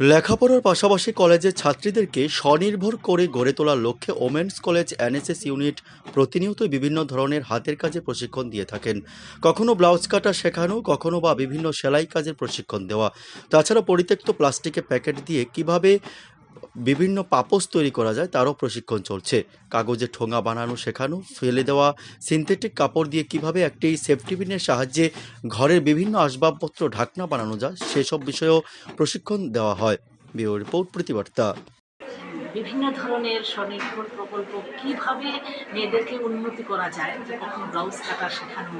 লেখাপড়ার পাশাপাশি কলেজের ছাত্রীদেরকে স্বনির্ভর করে গড়ে তোলার লক্ষ্যে ওমেন্স কলেজ এনএসএস ইউনিট প্রতিনিয়তই বিভিন্ন ধরনের হাতের কাজে প্রশিক্ষণ দিয়ে থাকেন। কখনো ব্লাউজ কাটা শেখানো, কখনো বা বিভিন্ন সেলাই কাজের প্রশিক্ষণ দেওয়া। তাছাড়া পরিত্যক্ত প্লাস্টিকের প্যাকেট দিয়ে কীভাবে বিভিন্ন পাপোস তৈরি করা যায়, তারও প্রশিক্ষণ চলছে। কাগজে ঠোঙা বানানো, শেখানো, ফেলে দেওয়া, সিনথেটিক কাপড় দিয়ে কীভাবে একটি সেফটি পিনের সাহায্যে ঘরের বিভিন্ন আসবাবপত্র, ঢাকনা বানানো যায়, সেসব বিষয়েও প্রশিক্ষণ দেওয়া হয়। বিও রিপোর্ট প্রতিবার্তা। বিভিন্ন ধরনের স্বনির্ভর প্রকল্প কীভাবে মেয়েদেরকে উন্নতি করা যায়, যে কখনো ব্লাউজ কাটা শেখানো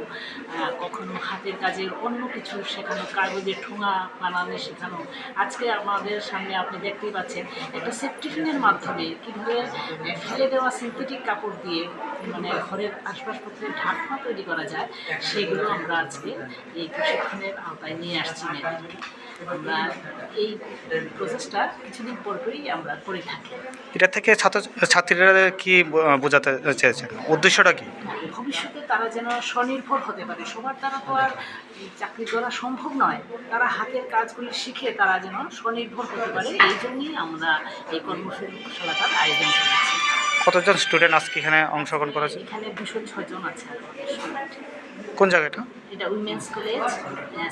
কখনো হাতের কাজের অন্য কিছু শেখানো কাগজের ঠোঙা বানানো শেখানো। আজকে আমাদের সামনে আপনি দেখতেই পাচ্ছেন একটা সেফটিফিনের মাধ্যমে কীভাবে ফেলে দেওয়া সিনথেটিক কাপড় দিয়ে মানে ঘরের আসবাবপত্রের ঢাকনা তৈরি করা যায় সেগুলো আমরা আজকে এই প্রশিক্ষণের আওতায় নিয়ে আসছি মেয়েদেরকে। আমরা এই প্রসেসটা কিছুদিন পরপরই আমরা করে থাকি। এটা থেকে ছাত্র ছাত্রীরা কি বোঝাতে চেয়েছেন? উদ্দেশ্যটা কি? ভবিষ্যতে তারা যেন স্বনির্ভর হতে পারে। সবার দ্বারা তো আর চাকরি করা সম্ভব নয়। তারা হাতের কাজগুলি শিখে তারা যেন স্বনির্ভর হতে পারে। এই জন্যই আমরা এই কর্মশালাটার আয়োজন করেছি। কতজন স্টুডেন্ট আজকে এখানে অংশগ্রহণ করেছে? এখানে দুশো ছজন আছে কোন জায়গাটা এটা? উইমেন্স কলেজ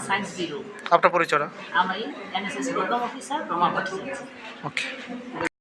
সায়েন্স বিরো আপনার পরিচয়টা? আমি NSS programme officer Rama okay